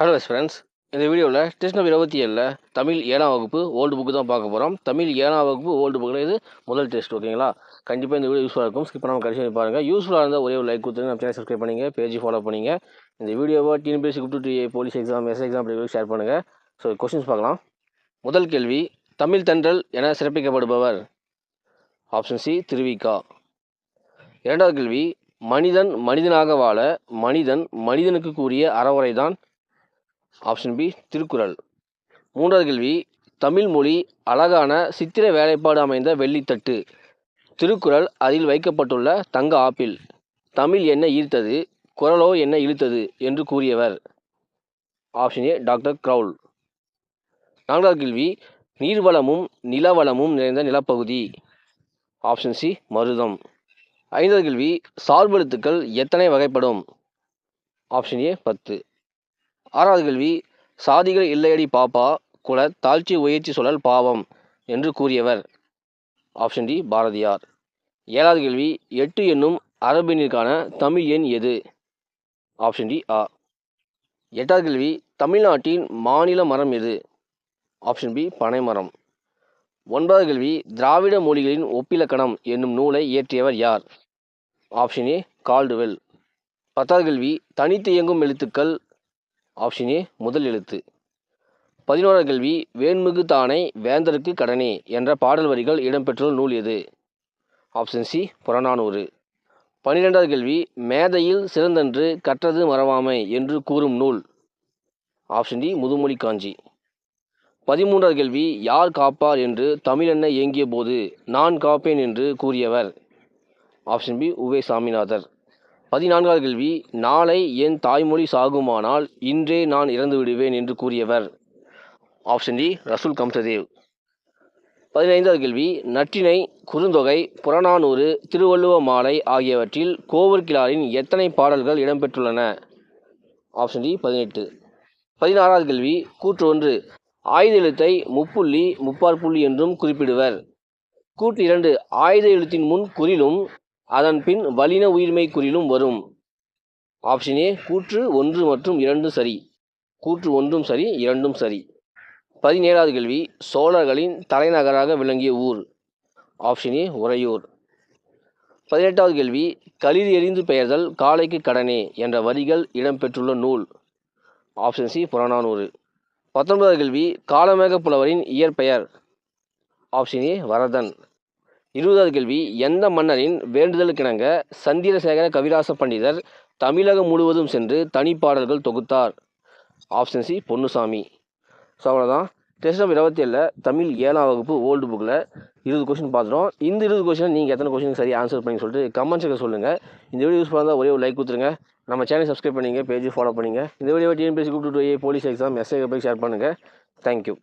Hello friends இந்த வீடியோவில் test இருபத்தி ஏழில் தமிழ் ஏழாம் வகுப்பு ஓல்டு புக்கு தான் பார்க்க போகிறோம் தமிழ் ஏழாம் வகுப்பு ஓல்டு புக்கில் இது முதல் டெஸ்ட் ஓகேங்களா கண்டிப்பாக இந்த வீடியோ யூஸ்ஃபுல்லாக இருக்கும். ஸ்கிப் பண்ணாமல் கடைசி பாருங்கள் யூஸ்ஃபுல்லாக இருந்தால் ஒரே ஒரு லைக் கொடுத்துருங்க நம்ம சேனல் சப்ஸ்கிரைப் பண்ணிங்க பேஜ் ஃபாலோ பண்ணிங்க. இந்த வீடியோவை TNPSC group two police exam S exam share பண்ணுங்கள் ஸோ கொஸ்டின்ஸ் பார்க்கலாம். முதல் கேள்வி தமிழ் தென்றல் என சிறப்பிக்கப்படுபவர்? Option C Thiru Vi Ka. இரண்டாவது கேள்வி மனிதன் மனிதனாக வாழ மனிதன் மனிதனுக்கு கூறிய அறவுரை தான் ஆப்ஷன் பி திருக்குறள். மூன்றாவது கேள்வி தமிழ் மொழி அழகான சித்திர வேலைப்பாடு அமைந்த வெள்ளித்தட்டு. திருக்குறள் அதில் வைக்கப்பட்டுள்ள தங்க ஆப்பிள். தமிழ் என்ன ஈர்த்தது குரலோ என்ன இழுத்தது என்று கூறியவர். ஆப்ஷன் ஏ டாக்டர் க்ரௌல் நான்காவது கேள்வி நீர்வளமும் நிலவளமும் நிறைந்த நிலப்பகுதி. ஆப்ஷன் சி மருதம். ஐந்தாவது கேள்வி சார்பெழுத்துக்கள் எத்தனை வகைப்படும்? ஆப்ஷன் ஏ பத்து. ஆறாவது கேள்வி சாதிகள் இல்லையடி பாப்பா குல தாழ்ச்சி உயர்ச்சி சொல்லல் பாவம் என்று கூறியவர். Option D Bharathiyar. ஏழாவது கேள்வி எட்டு என்னும் அரபினிற்கான தமிழ் எண் எது? ஆப்ஷன் டி ஆ. எட்டாவது கேள்வி தமிழ்நாட்டின் மாநில மரம் எது? ஆப்ஷன் பி பனைமரம் ஒன்பதாவது கேள்வி திராவிட மொழிகளின் ஒப்பிலக்கணம் என்னும் நூலை இயற்றியவர் யார்? ஆப்ஷன் ஏ கால்டுவெல் பத்தாவது கேள்வி தனித்து இயங்கும் எழுத்துக்கள் ஆப்ஷன் ஏ முதல் எழுத்து. பதினோராம் கேள்வி வேண்மிகு தானே வேந்தருக்கு கடனே என்ற பாடல் வரிகள் இடம்பெற்றுள்ள நூல் எது? Option C Purananuru. பன்னிரெண்டாவது கேள்வி மேதையில் சிறந்தன்று கற்றது மறவாமை என்று கூறும் நூல். ஆப்ஷன் டி முதுமொழி காஞ்சி பதிமூன்றாவது கேள்வி யார் காப்பார் என்று தமிழென்ன இயங்கிய போது நான் காப்பேன் என்று கூறியவர். ஆப்ஷன் பி உவே சாமிநாதர் பதினான்காவது கேள்வி நாளை என் தாய்மொழி சாகுமானால் இன்றே நான் இறந்து விடுவேன் என்று கூறியவர். ஆப்ஷன் டி ரசூல் கம்சதேவ் பதினைந்தாவது கேள்வி நற்றினை குறுந்தொகை புறநானூறு திருவள்ளுவ மாலை ஆகியவற்றில் கோவர்கிழாரின் எத்தனை பாடல்கள் இடம்பெற்றுள்ளன? ஆப்ஷன் டி பதினெட்டு. பதினாறாவது கேள்வி கூற்று ஒன்று ஆயுத எழுத்தை முப்புள்ளி முப்பார் புள்ளி என்றும் குறிப்பிடுவர் கூற்று இரண்டு ஆயுத எழுத்தின் முன் குறிலும் அதன் பின் வலின உயிர்மை குறிலும் வரும். ஆப்ஷன் ஏ கூற்று ஒன்று மற்றும் இரண்டும் சரி. கூற்று ஒன்றும் சரி இரண்டும் சரி. பதினேழாவது கேள்வி சோழர்களின் தலைநகராக விளங்கிய ஊர். Option A Uraiyur. பதினெட்டாவது கேள்வி களிர் எறிந்து பெயர்தல் காலைக்கு கடனே என்ற வரிகள் இடம்பெற்றுள்ள நூல். Option C Purananuru. பத்தொன்பதாவது கேள்வி காலமேக புலவரின் இயற்பெயர். Option A Varadhan. இருபதாவது கேள்வி எந்த மன்னரின் வேண்டுதலுக்கிணங்க சந்திரசேகர கவிராச பண்டிதர் தமிழகம் முழுவதும் சென்று தனிப்பாடல்கள் தொகுத்தார்? Option C Ponnusamy. ஸோ அவ்வளோதான் டெஸ்ட் நம்பர் இருபத்தி ஏழில் தமிழ் ஏழாம் வகுப்பு ஓல்டு புக்கில் இருபது கொஷின் பார்த்துட்டோம். இந்த இருபது கொஷின் நீங்கள் எத்தனை கொஸ்டின் சரி ஆன்சர் பண்ணி சொல்லிட்டு கமெண்ட் செக்க சொல்லுங்கள் இந்த வீடியோ யூஸ் பண்ணால் ஒரே ஒரு லைக் கொடுத்துருங்க. நம்ம சேனல் சப்ஸ்கிரைப் பண்ணிங்க பேஜ் ஃபாலோ பண்ணிங்க. இந்த வீடியோ டிஎன்பிஎஸ்சி கூப்பிட்டு போலீஸ் எக்ஸாம் எஸ்ஐ போய் ஷேர் பண்ணுங்கள் தேங்க்யூ